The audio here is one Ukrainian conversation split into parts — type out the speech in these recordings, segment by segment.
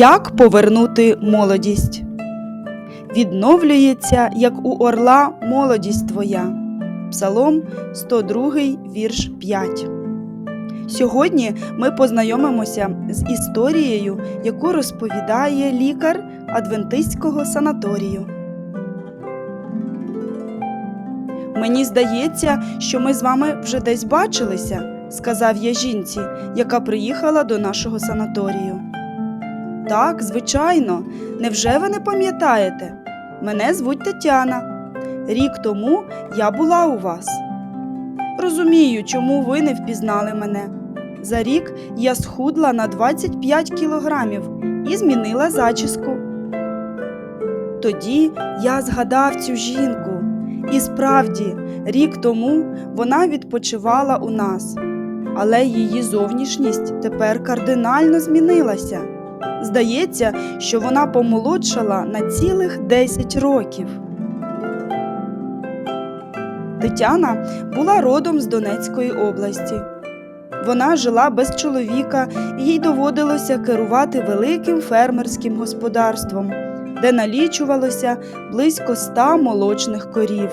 Як повернути молодість? Відновлюється, як у орла, молодість твоя. Псалом 102, вірш 5. Сьогодні ми познайомимося з історією, яку розповідає лікар Адвентистського санаторію. Мені здається, що ми з вами вже десь бачилися, сказав я жінці, яка приїхала до нашого санаторію. Так, звичайно, невже ви не пам'ятаєте? Мене звуть Тетяна. Рік тому я була у вас. Розумію, чому ви не впізнали мене. За рік я схудла на 25 кілограмів і змінила зачіску. Тоді я згадав цю жінку, і справді, рік тому вона відпочивала у нас, але її зовнішність тепер кардинально змінилася. Здається, що вона помолодшала на цілих 10 років. Тетяна була родом з Донецької області. Вона жила без чоловіка, і їй доводилося керувати великим фермерським господарством, де налічувалося близько ста молочних корів.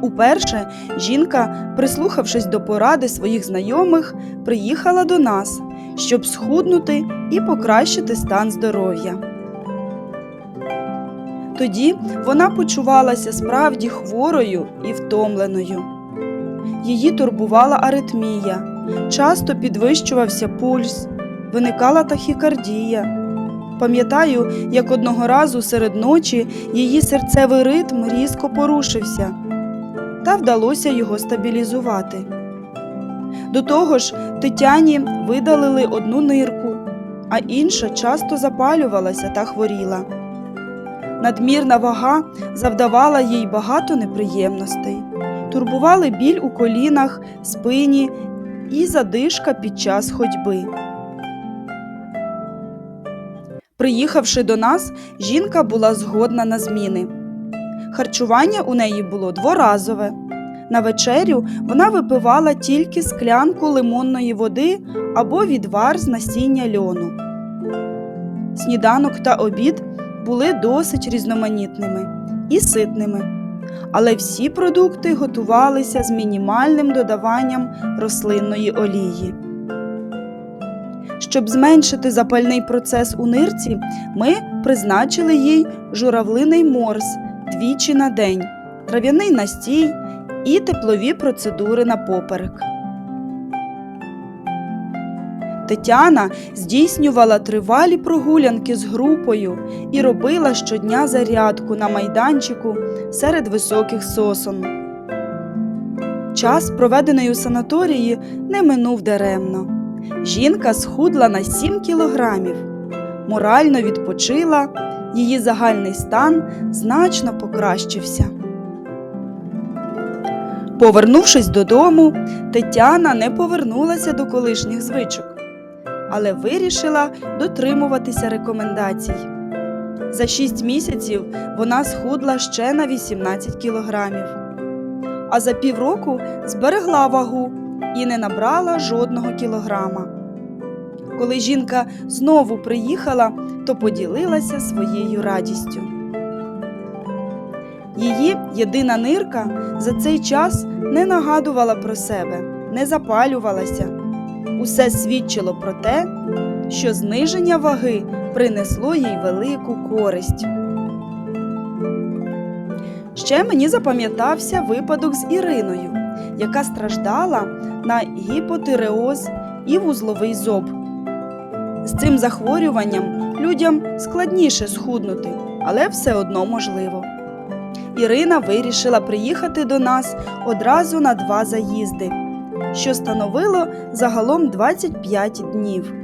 Уперше жінка, прислухавшись до поради своїх знайомих, приїхала до нас, щоб схуднути і покращити стан здоров'я. Тоді вона почувалася справді хворою і втомленою. Її турбувала аритмія, часто підвищувався пульс, виникала тахікардія. Пам'ятаю, як одного разу серед ночі її серцевий ритм різко порушився, та вдалося його стабілізувати. До того ж, Тетяні видалили одну нирку, а інша часто запалювалася та хворіла. Надмірна вага завдавала їй багато неприємностей, турбували біль у колінах, спині і задишка під час ходьби. Приїхавши до нас, жінка була згодна на зміни. Харчування у неї було дворазове. На вечерю вона випивала тільки склянку лимонної води або відвар з насіння льону. Сніданок та обід були досить різноманітними і ситними, але всі продукти готувалися з мінімальним додаванням рослинної олії. Щоб зменшити запальний процес у нирці, ми призначили їй журавлиний морс двічі на день, трав'яний настій і теплові процедури на поперек. Тетяна здійснювала тривалі прогулянки з групою і робила щодня зарядку на майданчику серед високих сосон. Час, проведений у санаторії, не минув даремно. Жінка схудла на 7 кілограмів, морально відпочила, її загальний стан значно покращився. Повернувшись додому, Тетяна не повернулася до колишніх звичок, але вирішила дотримуватися рекомендацій. За 6 місяців вона схудла ще на 18 кілограмів, а за півроку зберегла вагу і не набрала жодного кілограма. Коли жінка знову приїхала, то поділилася своєю радістю. Її єдина нирка за цей час не нагадувала про себе, не запалювалася. Усе свідчило про те, що зниження ваги принесло їй велику користь. Ще мені запам'ятався випадок з Іриною, яка страждала на гіпотиреоз і вузловий зоб. З цим захворюванням людям складніше схуднути, але все одно можливо. Ірина вирішила приїхати до нас одразу на два заїзди, що становило загалом 25 днів.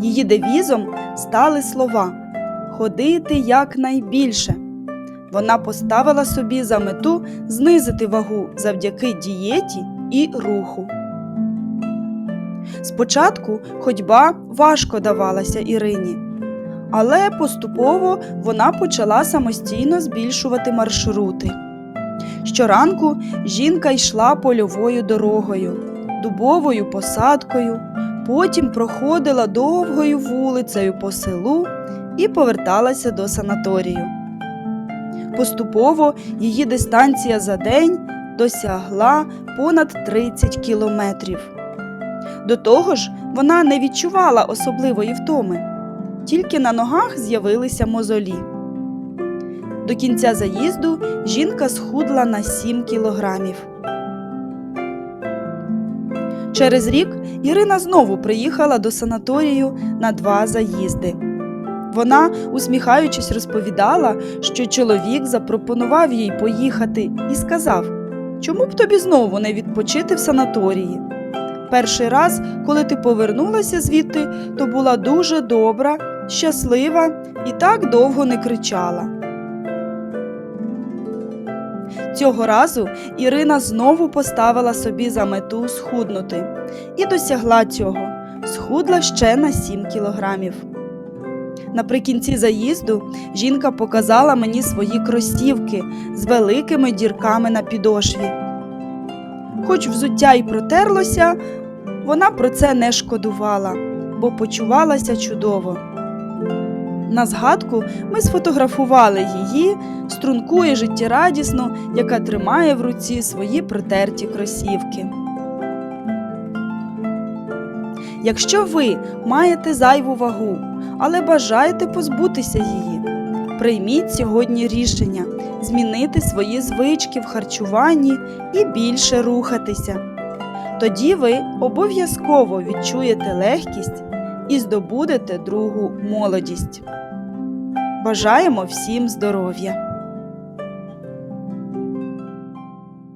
Її девізом стали слова ходити якнайбільше. Вона поставила собі за мету знизити вагу завдяки дієті і руху. Спочатку ходьба важко давалася Ірині, але поступово вона почала самостійно збільшувати маршрути. Щоранку жінка йшла польовою дорогою, дубовою посадкою, Потім проходила довгою вулицею по селу і поверталася до санаторію. Поступово її дистанція за день досягла понад 30 кілометрів. До того ж, вона не відчувала особливої втоми, тільки на ногах з'явилися мозолі. До кінця заїзду жінка схудла на 7 кілограмів. Через рік Ірина знову приїхала до санаторію на два заїзди. Вона, усміхаючись, розповідала, що чоловік запропонував їй поїхати і сказав: Чому б тобі знову не відпочити в санаторії? Перший раз, коли ти повернулася звідти, то була дуже добра, щаслива і так довго не кричала. Цього разу Ірина знову поставила собі за мету схуднути і досягла цього. Схудла ще на 7 кілограмів. Наприкінці заїзду жінка показала мені свої кросівки з великими дірками на підошві. Хоч взуття й протерлося, вона про це не шкодувала, бо почувалася чудово. На згадку ми сфотографували її, струнку і яка тримає в руці свої протерті кросівки. Якщо ви маєте зайву вагу, але бажаєте позбутися її, прийміть сьогодні рішення змінити свої звички в харчуванні і більше рухатися. Тоді ви обов'язково відчуєте легкість і здобудете другу молодість. Бажаємо всім здоров'я!